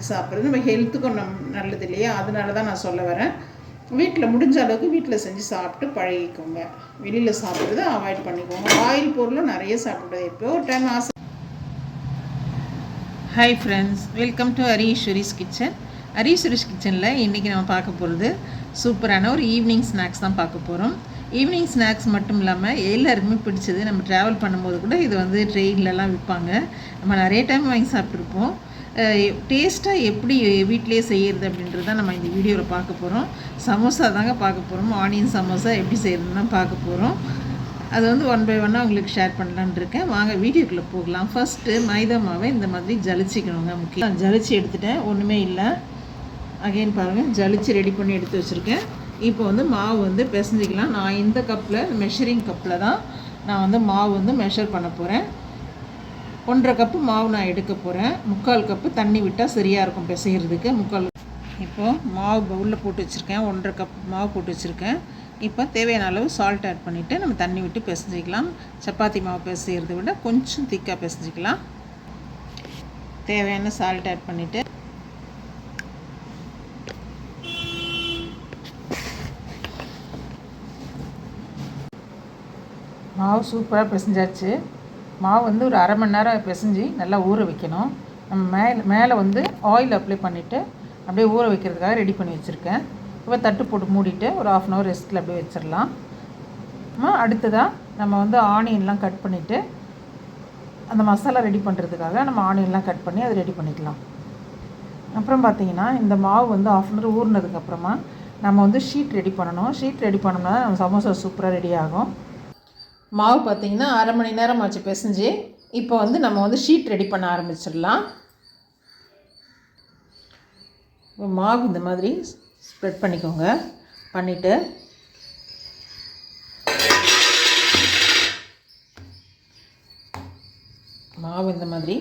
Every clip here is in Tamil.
செஞ்சு சாப்பிட்றது. நம்ம ஹெல்த்துக்கும் நம் நல்லது இல்லையா? அதனால தான் நான் சொல்ல வரேன். வீட்டில் முடிஞ்ச அளவுக்கு வீட்டில் செஞ்சு சாப்பிட்டு பழகிக்கோங்க. வெளியில் சாப்பிட்றத அவாய்ட் பண்ணிக்கோங்க. ஆயில் பொருளும் நிறைய சாப்பிட்றது எப்போ ஒரு டைம் ஆசை. Hi friends welcome to Hareeswari's kitchen Hareeswari's கிச்சனில் இன்றைக்கி நம்ம பார்க்க போகிறது சூப்பரான ஒரு ஈவினிங் ஸ்நாக்ஸ் தான் பார்க்க போகிறோம் ஈவினிங் ஸ்நாக்ஸ் மட்டும் இல்லாமல் எல்லாருக்குமே பிடிச்சது நம்ம ட்ராவல் பண்ணும்போது கூட இது வந்து ட்ரெயின்லலாம் விற்பாங்க. நம்ம நிறைய டைம் வாங்கி சாப்பிட்ருப்போம் டேஸ்ட்டாக எப்படி வீட்டிலே செய்கிறது அப்படின்றது தான் நம்ம இந்த வீடியோவில் பார்க்க போகிறோம் சமோசா தாங்க பார்க்க போகிறோம் ஆனியன் சமோசா எப்படி செய்கிறதுன்னு பார்க்க போகிறோம் அது வந்து ஒன் பை ஒன்னாக உங்களுக்கு ஷேர் பண்ணலான்னு இருக்கேன். வாங்க வீடியோக்குள்ளே போகலாம். ஃபஸ்ட்டு மைதா மாவை இந்த மாதிரி ஜலிச்சிக்கணுங்க முக்கியம். ஜலிச்சு எடுத்துட்டேன். ஒன்றுமே இல்லை. அகைன் பாருங்கள் ஜலிச்சு ரெடி பண்ணி எடுத்து வச்சுருக்கேன். இப்போ வந்து மாவு வந்து பிசைஞ்சிக்கலாம். நான் இந்த கப்பில் மெஷரிங் கப்பில் தான் நான் வந்து மாவு வந்து மெஷர் பண்ண போகிறேன் ஒன்றரை கப்பு மாவு நான் எடுக்க போகிறேன் முக்கால் கப்பு தண்ணி விட்டால் சரியாக இருக்கும் பிசைகிறதுக்கு முக்கால் இப்போது மாவு பவுலில் போட்டு வச்சுருக்கேன். ஒன்றரை கப் மாவு போட்டு வச்சுருக்கேன். இப்போ தேவையான அளவு சால்ட் ஆட் பண்ணிவிட்டு நம்ம தண்ணி விட்டு பிசைஞ்சிக்கலாம். சப்பாத்தி மாவு பிசைகிறத விட கொஞ்சம் திக்காக பிசைஞ்சிக்கலாம். தேவையான சால்ட் ஆட் பண்ணிவிட்டு மாவு சூப்பராக பிசைஞ்சாச்சு. மாவு வந்து ஒரு அரை மணி நேரம் பிசைஞ்சு நல்லா ஊற வைக்கணும். நம்ம மேலே மேலே வந்து ஆயில் அப்ளை பண்ணிவிட்டு அப்படியே ஊற வைக்கிறதுக்காக ரெடி பண்ணி வச்சுருக்கேன். இப்போ தட்டு போட்டு மூடிட்டு ஒரு ஆஃப் அன் ஹவர் ரெஸ்ட்டில் அப்படியே வச்சிடலாம் அடுத்ததாக நம்ம வந்து ஆனியன்லாம் கட் பண்ணிவிட்டு அந்த மசாலா ரெடி பண்ணுறதுக்காக நம்ம ஆனியன்லாம் கட் பண்ணி அதை ரெடி பண்ணிக்கலாம். அப்புறம் பார்த்தீங்கன்னா இந்த மாவு வந்து ஆஃப் அன் ஹவர் ஊறினதுக்கப்புறமா நம்ம வந்து ஷீட் ரெடி பண்ணணும். ஷீட் ரெடி பண்ணோம்னா நம்ம சமோசா சூப்பராக ரெடி ஆகும். மாவு பார்த்திங்கன்னா அரை மணி நேரம் ஆச்சு பிசைஞ்சு. இப்போ வந்து நம்ம வந்து ஷீட் ரெடி பண்ண ஆரம்பிச்சிடலாம். மாவு இந்த மாதிரி ஸ்ப்ரெட் பண்ணிக்கோங்க. பண்ணிவிட்டு மாவு இந்த மாதிரி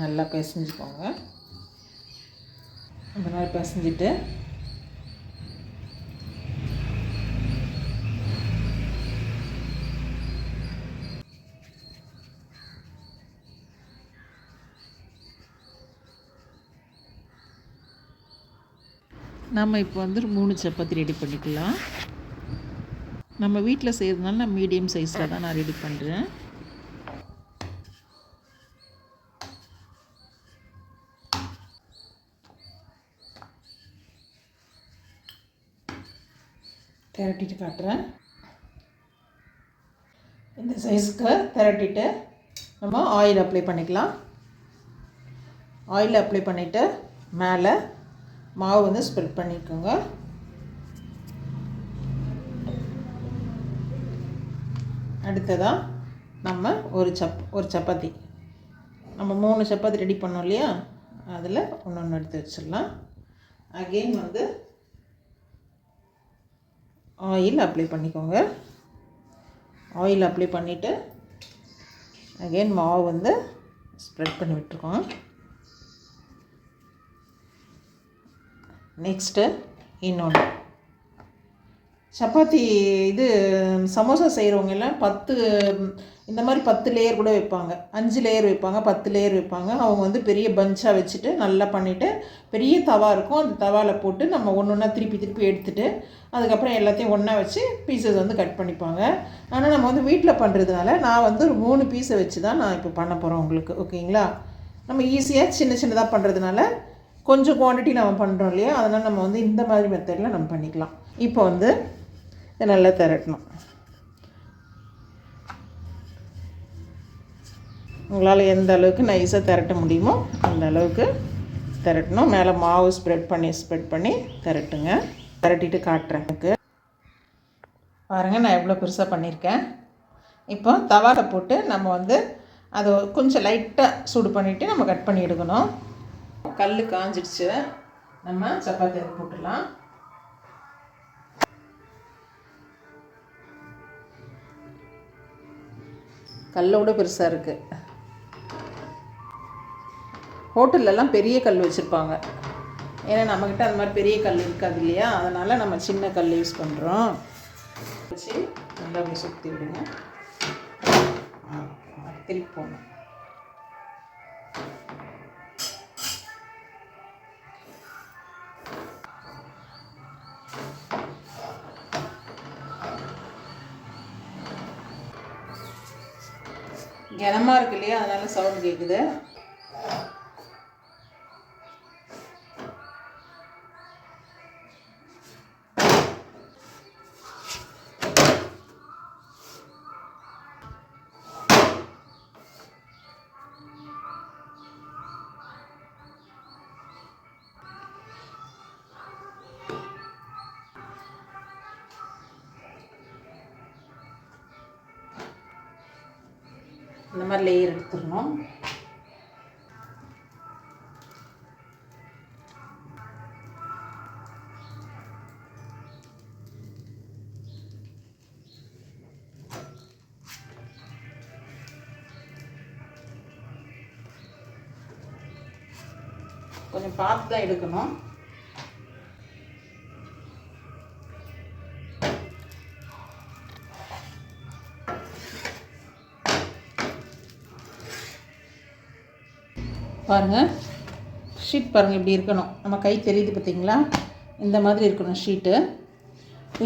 நல்லா பிசைஞ்சுக்கோங்க. இந்த மாதிரி பிசைஞ்சிட்டு நம்ம இப்போ வந்து மூணு சப்பாத்தி ரெடி பண்ணிக்கலாம். நம்ம வீட்டில் செய்கிறதுனால நான் மீடியம் சைஸில் தான் நான் ரெடி பண்ணுறேன் திரட்டிட்டு காட்டுறேன். இந்த சைஸ்க்கு திரட்டிட்டு நம்ம ஆயில் அப்ளை பண்ணிக்கலாம். ஆயில் அப்ளை பண்ணிவிட்டு மேலே மாவு வந்து ஸ்ப்ரெட் பண்ணிக்கோங்க. அடுத்ததாக நம்ம ஒரு சப் ஒரு சப்பாத்தி. நம்ம மூணு சப்பாத்தி ரெடி பண்ணோம் இல்லையா? அதில் ஒன்று ஒன்று எடுத்து வச்சிடலாம். அகெயின் வந்து ஆயில் அப்ளை பண்ணிக்கோங்க. ஆயில் அப்ளை பண்ணிவிட்டு அகெயின் மாவு வந்து ஸ்ப்ரெட் பண்ணி விட்டுருக்கோம். நெக்ஸ்ட்டு இன்னொன்று சப்பாத்தி இது சமோசா செய்கிறவங்க எல்லாம் பத்து இந்த மாதிரி பத்து லேயர் கூட வைப்பாங்க. அஞ்சு லேயர் வைப்பாங்க பத்து லேயர் வைப்பாங்க. அவங்க வந்து பெரிய பஞ்சாக வச்சுட்டு நல்லா பண்ணிவிட்டு பெரிய தவா இருக்கும். அந்த தவாவில் போட்டு நம்ம ஒன்று ஒன்றா திருப்பி திருப்பி எடுத்துகிட்டு அதுக்கப்புறம் எல்லாத்தையும் ஒன்றா வச்சு பீசஸ் வந்து கட் பண்ணிப்பாங்க. ஆனால் நம்ம வந்து வீட்டில் பண்ணுறதுனால நான் வந்து ஒரு மூணு பீஸை வச்சு தான் நான் இப்போ பண்ண போகிறேன் உங்களுக்கு. ஓகேங்களா நம்ம ஈஸியாக சின்ன சின்னதாக பண்ணுறதுனால கொஞ்சம் குவான்டிட்டி நம்ம பண்ணுறோம் இல்லையா? அதனால் நம்ம வந்து இந்த மாதிரி மெத்தடில் நம்ம பண்ணிக்கலாம். இப்போ வந்து இதை நல்லா திரட்டணும். உங்களால் எந்த அளவுக்கு நைஸாக திரட்ட முடியுமோ அந்த அளவுக்கு திரட்டணும். மேலே மாவு ஸ்ப்ரெட் பண்ணி ஸ்ப்ரெட் பண்ணி திரட்டுங்க. திரட்டிட்டு காட்டுறேன் எனக்கு பாருங்கள் நான் எவ்வளோ பெருசாக பண்ணியிருக்கேன் இப்போ தவாவில் போட்டு நம்ம வந்து அதை கொஞ்சம் லைட்டாக சூடு பண்ணிவிட்டு நம்ம கட் பண்ணி எடுக்கணும். கல் காஞ்சிடுச்சு. நம்ம சப்பாத்தி அது போட்டுடலாம். கல்லோட பெருசாக இருக்குது ஹோட்டல்லலாம் பெரிய கல் வச்சுருப்பாங்க. ஏன்னா நம்மக்கிட்ட அந்த மாதிரி பெரிய கல் இருக்காது இல்லையா? அதனால் நம்ம சின்ன கல் யூஸ் பண்ணுறோம் வச்சு நல்லா அப்படி சுற்றி விடுங்க. திருப்பி போகணும் கனமாக இருக்கு இல்லையா? அதனால சவுண்ட் கேட்குது இந்த மாதிரி லேயர் எடுத்துடணும். கொஞ்சம் பார்த்து தான் எடுக்கணும். பாருங்கள் ஷீட் பாருங்கள் இப்படி இருக்கணும். நம்ம கை தெரியுது பார்த்தீங்களா? இந்த மாதிரி இருக்கணும் ஷீட்டு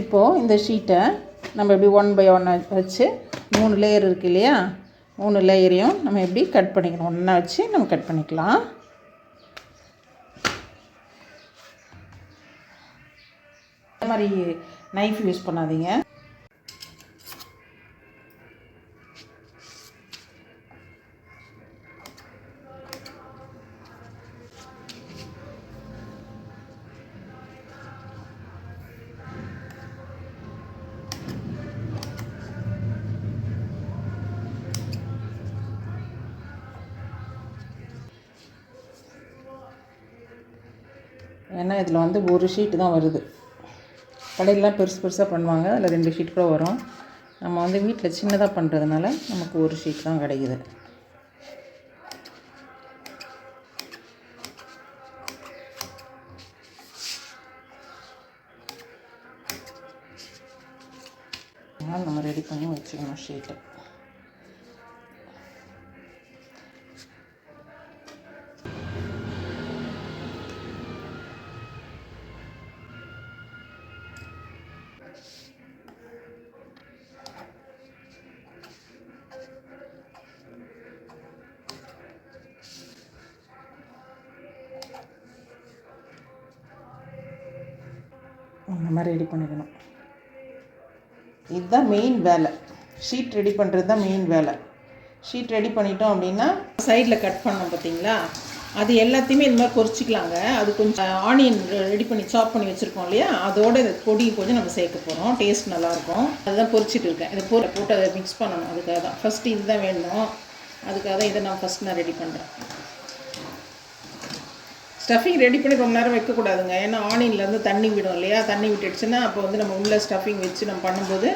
இப்போது இந்த ஷீட்டை நம்ம எப்படி ஒன் பை ஒன்னாக வச்சு மூணு லேயர் இருக்குது இல்லையா? மூணு லேயரையும் நம்ம எப்படி கட் பண்ணிக்கணும்? ஒன்றா வச்சு நம்ம கட் பண்ணிக்கலாம். இந்த மாதிரி நைஃப் யூஸ் பண்ணாதீங்க. ஏன்னா இதில் வந்து ஒரு ஷீட்டு தான் வருது. கடையிலலாம் பெருசு பெருசாக பண்ணுவாங்க. அதில் ரெண்டு ஷீட் கூட வரும். நம்ம வந்து வீட்டில் சின்னதாக பண்ணுறதுனால நமக்கு ஒரு ஷீட் தான் கிடைக்குது. அதனால் நம்ம ரெடி பண்ணி வச்சுக்கணும் ஷீட்டை அந்த மாதிரி ரெடி பண்ணிக்கணும். இதுதான் மெயின் வேலை. ஷீட் ரெடி பண்ணுறது தான் மெயின் வேலை. ஷீட் ரெடி பண்ணிட்டோம் அப்படின்னா சைடில் கட் பண்ணோம் பார்த்தீங்களா? அது எல்லாத்தையுமே இந்த மாதிரி பொறிச்சிக்கலாங்க. அது கொஞ்சம் ஆனியன் ரெடி பண்ணி சாப் பண்ணி வச்சுருக்கோம் இல்லையா? அதோட இந்த பொடி கொஞ்சம் நம்ம சேர்க்க போகிறோம் டேஸ்ட் நல்லாயிருக்கும். அதுதான் பொறிச்சிட்டு இருக்கேன். இதை போட்டு போட்டு அதை மிக்ஸ் பண்ணணும். அதுக்காக தான். ஃபஸ்ட்டு இதுதான் வேணும். அதுக்காக தான் இதை நான் ஃபஸ்ட் நான் ரெடி பண்ணுறேன் ஸ்டஃபிங் ரெடி பண்ணி ரொம்ப நேரம் வைக்கக்கூடாதுங்க. ஏன்னா ஆனியன்லேருந்து தண்ணி விடும் இல்லையா? தண்ணி விட்டுடுச்சுன்னா அப்போ வந்து நம்ம உள்ளே ஸ்டஃபிங் வச்சு நம்ம பண்ணும்போது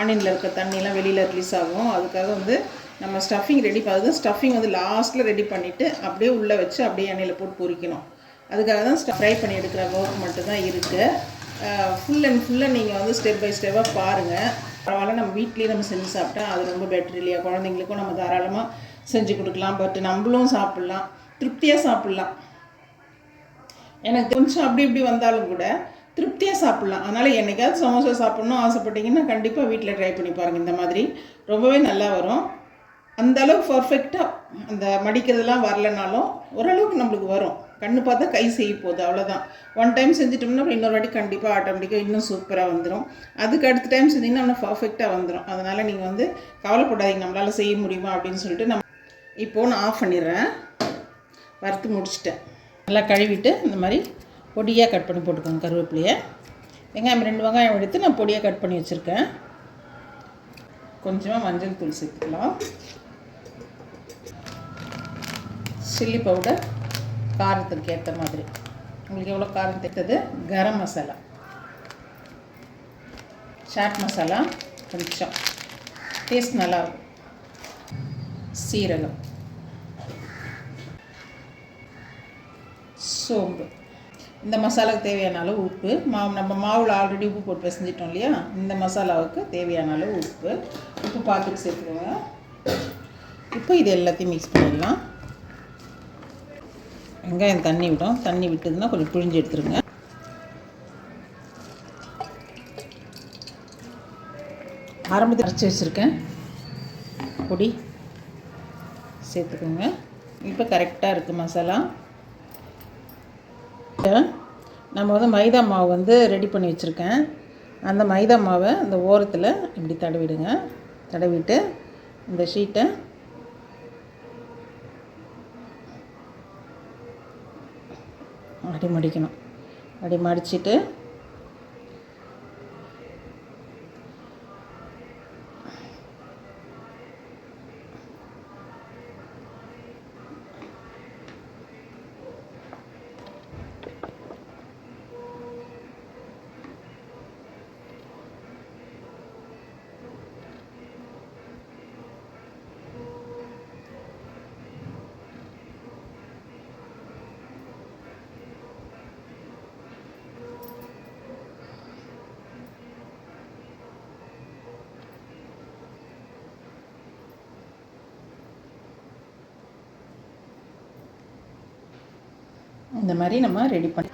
ஆனியனில் இருக்க தண்ணிலாம் வெளியில் ரிலீஸ் ஆகும். அதுக்காக வந்து நம்ம ஸ்டஃபிங் ரெடி பண்ணது ஸ்டஃபிங் வந்து லாஸ்ட்டில் ரெடி பண்ணிவிட்டு அப்படியே உள்ளே வச்சு அப்படியே எண்ணெயில் போட்டு பொரிக்கணும் அதுக்காக தான் ஃப்ரை பண்ணி எடுக்கிற ஒர்க் மட்டும் தான் இருக்குது ஃபுல் அண்ட் ஃபுல்லாக நீங்கள் வந்து ஸ்டெப் பை ஸ்டெப்பாக பாருங்கள் பரவாயில்ல நம்ம வீட்லேயே நம்ம செஞ்சு சாப்பிட்டா அது ரொம்ப பெட்டர் இல்லையா? குழந்தைங்களுக்கும் நம்ம தாராளமாக செஞ்சு கொடுக்கலாம். பட் நம்மளும் சாப்பிட்லாம். திருப்தியாக சாப்பிட்லாம். எனக்கு கொஞ்சம் அப்படி இப்படி வந்தாலும் கூட திருப்தியாக சாப்பிட்லாம். அதனால் என்னைக்காவது சமோசா சாப்பிட்ணும் ஆசைப்பட்டீங்கன்னா கண்டிப்பாக வீட்டில் ட்ரை பண்ணி பாருங்கள் இந்த மாதிரி ரொம்பவே நல்லா வரும். அந்த அளவுக்கு பர்ஃபெக்டாக அந்த மடிக்கிறதுலாம் வரலனாலும் ஓரளவுக்கு நம்மளுக்கு வரும். கண்ணு பார்த்தா கை செய்ய போகுது அவ்வளோதான் ஒன் டைம் செஞ்சிட்டோம்னா இன்னொரு வாட்டி கண்டிப்பாக ஆட்டோமேட்டிக்காக இன்னும் சூப்பராக வந்துடும் அதுக்கு அடுத்த டைம் செஞ்சிங்கன்னா நம்ம பர்ஃபெக்டாக வந்துடும் அதனால் நீங்கள் வந்து கவலைப்படாதீங்க. நம்மளால் செய்ய முடியுமா அப்படின்னு சொல்லிட்டு நம்ம இப்போது நான் ஆஃப் பண்ணிடுறேன். வறுத்து முடிச்சிட்டேன். நல்லா கழுவிட்டு இந்த மாதிரி பொடியாக கட் பண்ணி போட்டுக்கோங்க கருவேப்பிலையை. வெங்காயம் ரெண்டு வெங்காயம் எடுத்து நான் பொடியாக கட் பண்ணி வச்சுருக்கேன். கொஞ்சமாக மஞ்சள் தூள் சேர்த்துக்கலாம். சில்லி பவுடர் காரத்துக்கு ஏற்ற மாதிரி. உங்களுக்கு எவ்வளோ காரம் தேர்த்தது கரம் மசாலா. சாட் மசாலா கொஞ்சம். டேஸ்ட் நல்லாயிருக்கும். சீரகம். சோம்பு. இந்த மசாலாவுக்கு தேவையான அளவு உப்பு. மாவு நம்ம மாவில் ஆல்ரெடி உப்பு போட்டு பிசைஞ்சிட்டோம் இல்லையா? இந்த மசாலாவுக்கு தேவையான அளவு உப்பு. உப்பு பார்த்துட்டு சேர்த்துக்கோங்க. இப்போ இது எல்லாத்தையும் மிக்ஸ் பண்ணிடலாம். வெங்காயம் தண்ணி விடும் தண்ணி விட்டதுன்னா கொஞ்சம் புழிஞ்சு எடுத்துருங்க. ஆரம்பத்தில் அரைச்சி வச்சுருக்கேன். பொடி. சேர்த்துக்கோங்க. இப்போ கரெக்டாக இருக்குது மசாலா. நம்ம வந்து மைதா மாவு வந்து ரெடி பண்ணி வச்சுருக்கேன். அந்த மைதா மாவை இந்த ஓரத்தில் இப்படி தடவிடுங்க. தடவிட்டு இந்த ஷீட்டை அடி மடிக்கணும் அடி மடிச்சிட்டு இந்த மாதிரி நம்ம ரெடி பண்ணி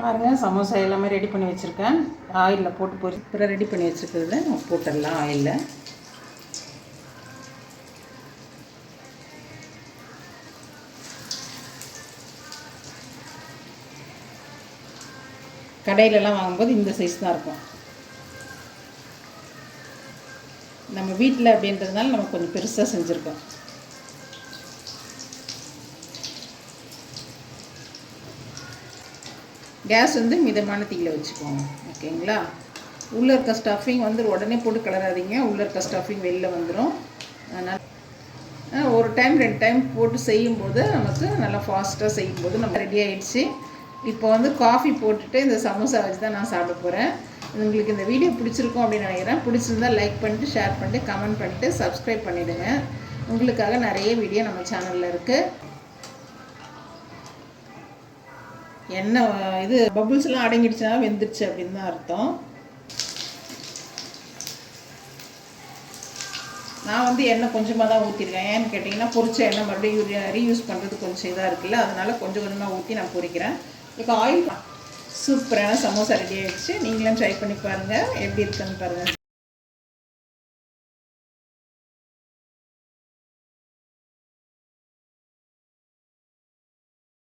பாருங்கள் சமோசா எல்லாமே ரெடி பண்ணி வச்சுருக்கேன். ஆயிலில் போட்டு பொறி அப்புறம் ரெடி பண்ணி வச்சுருக்கிறத. நம்ம போட்டுடலாம் ஆயிலில் கடையிலலாம் வாங்கும்போது இந்த சைஸ் தான் இருக்கும். நம்ம வீட்டில் அப்படின்றதுனால நம்ம கொஞ்சம் பெருசாக செஞ்சுருக்கோம். கேஸ் வந்து மிதமான தீயில் வச்சுக்கோங்க ஓகேங்களா? உள்ளே இருக்க ஸ்டஃபிங் வந்து உடனே போட்டு கிளறாதீங்க. உள்ளே இருக்க ஸ்டஃபிங் வெளில வந்துடும் அதனால் ஒரு டைம் ரெண்டு டைம் போட்டு செய்யும்போது நமக்கு நல்லா ஃபாஸ்ட்டாக செய்யும்போது நம்ம ரெடி ஆகிடுச்சு இப்போ வந்து காஃபி போட்டுட்டு இந்த சமோசா வச்சு தான் நான் சாப்பிட போகிறேன் உங்களுக்கு இந்த வீடியோ பிடிச்சிருக்கும் அப்படின்னு நினைக்கிறேன். பிடிச்சிருந்தா லைக் பண்ணிட்டு ஷேர் பண்ணிட்டு கமெண்ட் பண்ணிட்டு சப்ஸ்கிரைப் பண்ணிவிடுங்க உங்களுக்காக நிறைய வீடியோ நம்ம சேனலில் இருக்குது எண்ணெய் இது பபுள்ஸ்லாம் அடங்கிடுச்சுன்னா வெந்துருச்சு அப்படின்னு தான் அர்த்தம். நான் வந்து எண்ணெய் கொஞ்சமாக தான் ஊற்றிருக்கேன் ஏன்னு கேட்டிங்கன்னா பொரிச்ச எண்ணெய் மறுபடியும் ரீயூஸ் பண்ணுறது கொஞ்சம் இதாக இருக்குல்ல அதனால் கொஞ்சம் கொஞ்சமாக ஊற்றி நான் பொரிக்கிறேன். இப்போ ஆயில் சூப்பரான சமோசா ரெடி ஆகிடுச்சு நீங்களும் ட்ரை பண்ணி பாருங்கள் எப்படி இருக்குன்னு பாருங்கள்